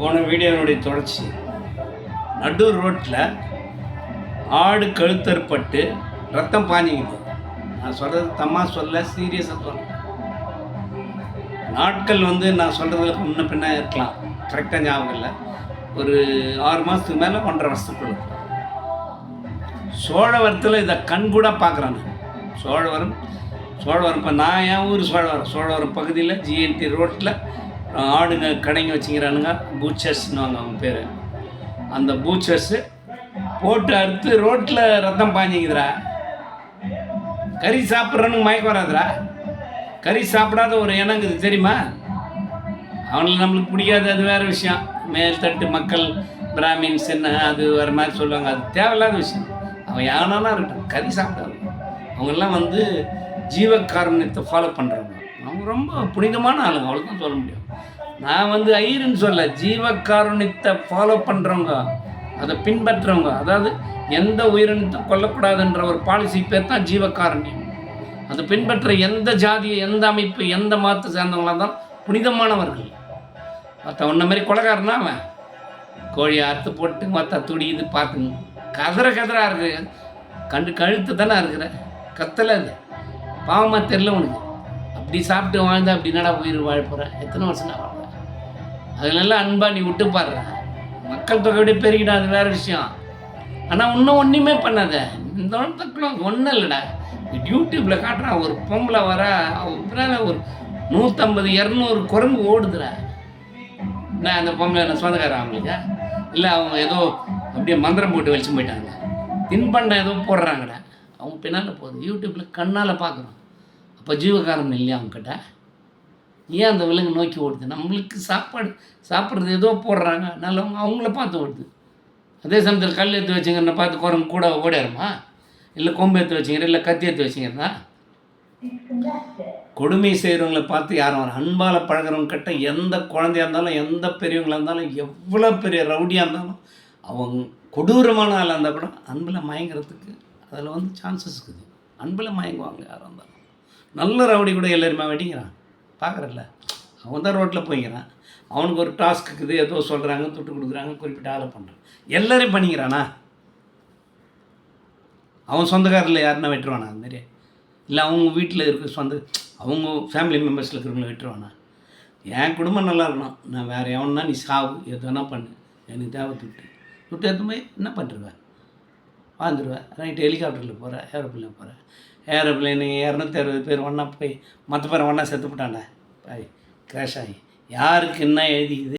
போன வீடியோனுடைய தொடர்ச்சி. நடு ரோட்டில் ஆடு கழுத்தற்பட்டு ரத்தம் பாஞ்சிக்குது நான் சொல்கிறது தம்மா சொல்ல சீரியஸாக சொல்கிறேன் நாட்கள் வந்து நான் சொல்கிறதுக்கு முன்ன பின்ன இருக்கலாம். கரெக்டாக ஞாபகம் இல்லை. ஒரு ஆறு மாதத்துக்கு மேலே ஒன்றரை வருஷத்துக்குள்ள சோழவரத்தில் இதை கண்கூட பார்க்குறேன் சோழவரம் சோழவரம் இப்போ நான் என் ஊர் சோழவரம். சோழவரம் பகுதியில் ஜிஎன்டி ரோட்டில் ஆடுங்க கடைங்க வச்சுக்கிறானுங்க. பூச்சர்ஸ்னுவாங்க அவங்க பேர். அந்த பூச்சர்ஸு போட்டு அறுத்து ரோட்டில் ரத்தம் பாஞ்சிக்குதுரா கறி சாப்பிட்றனுக்கு மயக்கம் வராதுடா. கறி சாப்பிடாத ஒரு இனங்குது தெரியுமா? அவனுக்கு நம்மளுக்கு பிடிக்காது அது வேறு விஷயம். மேல்தட்டு மக்கள் பிராமின்ஸ் என்ன அது வேறு மாதிரி சொல்லுவாங்க. அது தேவையில்லாத விஷயம். அவன் யானானா இருக்கட்டும் கறி சாப்பிடாது. அவங்கெல்லாம் வந்து ஜீவகாருண்யத்தை ஃபாலோ பண்ணுறவங்க அவங்க ரொம்ப புனிதமான ஆளுங்க அவ்வளோதான் சொல்ல முடியும். நான் வந்து ஐயருன்னு சொல்ல ஜீவகாருண்யத்தை ஃபாலோ பண்ணுறவங்க அதை பின்பற்றுறவங்க அதாவது எந்த உயிரினத்தை கொல்லக்கூடாதுன்ற ஒரு பாலிசி பேர் தான் ஜீவகாருண்யம். அதை பின்பற்ற எந்த ஜாதியை எந்த அமைப்பு எந்த மதத்தை சேர்ந்தவங்களாக தான் புனிதமானவர்கள். மற்ற உன்ன மாதிரி கொலகாரனா அவன்? கோழியை அறுத்து போட்டு மற்ற துடியுது பார்த்துங்க கதற கதறாக இருக்கு. கண்டு கழுத்து தானே இருக்கிற கத்தலை அது. பாவமாக தெரில உனக்கு. அப்படி சாப்பிட்டு வாழ்ந்தா அப்படி என்னடா உயிர் வாழ போகிறேன் எத்தனை வருஷம் நான் அதில் அதுலெல்லாம் அன்பாக நீ விட்டு பாடுற மக்கள் தொகையோட பெருகிடும் அது வேறு விஷயம். ஆனால் இன்னும் ஒன்றுமே பண்ணாத. இந்த ஒன்றும் ஒன்றும் இல்லைடா. யூடியூப்பில் காட்டுறான் ஒரு பொம்பளை வர அவன் பின்னால் ஒரு நூற்றம்பது இரநூறு குரங்கு ஓடுதுடா. என்ன அந்த பொம்பளை என்ன சொந்தக்காரன் அவங்களுக்கு? இல்லை அவங்க ஏதோ அப்படியே மந்திரம் போட்டு வெளிச்சு போயிட்டாங்க. தின்பண்டம் ஏதோ போடுறாங்கடா. அவங்க பின்னால் போகுது. யூடியூப்பில் கண்ணால் பார்க்குறோம் அப்போ ஜீவகாரம் இல்லையா அவங்கக்கிட்ட ஏன் அந்த விலங்கு நோக்கி ஓடுது? நம்மளுக்கு சாப்பாடு சாப்பிட்றது ஏதோ போடுறாங்க. நல்லவங்க அவங்கள பார்த்து ஓடுது. அதே சமயத்தில் கல் எடுத்து வச்சுங்கன்னு பார்த்து குரங்கு கூட ஓடிடுமா? இல்லை கொம்பு எடுத்து வச்சுங்கிற இல்லை கத்தி எடுத்து வச்சுங்கிறதா? கொடுமை செய்கிறவங்கள பார்த்து யாரும் வர அன்பால் பழகிறவங்க கிட்ட எந்த குழந்தையா இருந்தாலும் எந்த பெரியவங்களாக இருந்தாலும் எவ்வளோ பெரிய ரவுடியாக இருந்தாலும் அவங்க கொடூரமான ஆளாக இருந்தால் கூட அன்பில் மயங்கிறதுக்கு அதில் வந்து சான்சஸ் இருக்குது. அன்பில் மயங்குவாங்க யாராக இருந்தாலும். நல்ல ரவுடி கூட எல்லாருமே வெடிக்கிறான் பார்க்குறல்ல அவன் தான் ரோட்டில் போய்க்கிறான். அவனுக்கு ஒரு டாஸ்க் இருக்குது ஏதோ சொல்கிறாங்க துட்டு கொடுக்குறாங்க குறிப்பிட்ட ஆளை பண்ணுறான் எல்லோரையும் பண்ணிக்கிறானா? அவன் சொந்தக்காரில் யாருன்னா வெட்டுருவானா? அந்த மாதிரி இல்லை அவங்க வீட்டில் இருக்க சொந்த அவங்க ஃபேமிலி மெம்பர்ஸில் இருக்கிறவங்கள வெட்டுருவானா? என் குடும்பம் நல்லா இருக்கணும். நான் வேறு எவனா நீ சாவு எதுனா பண்ணு. எனக்கு தேவை துட்டு. துட்டு எடுத்து போய் என்ன பண்ணிருவேன் வாழ்ந்துருவேன். நைட்டு ஹெலிகாப்டரில் போகிறேன் ஏரோப்ளைனில் போகிறேன் ஏரோப்ளைனு இரநூத்தி அறுபது பேர் ஒன்றா போய் மற்ற பேர் ஒன்றா செத்து போட்டாண்டா பாய் கிராஷ் ஆகி. யாருக்கு என்ன எழுதிக்குது?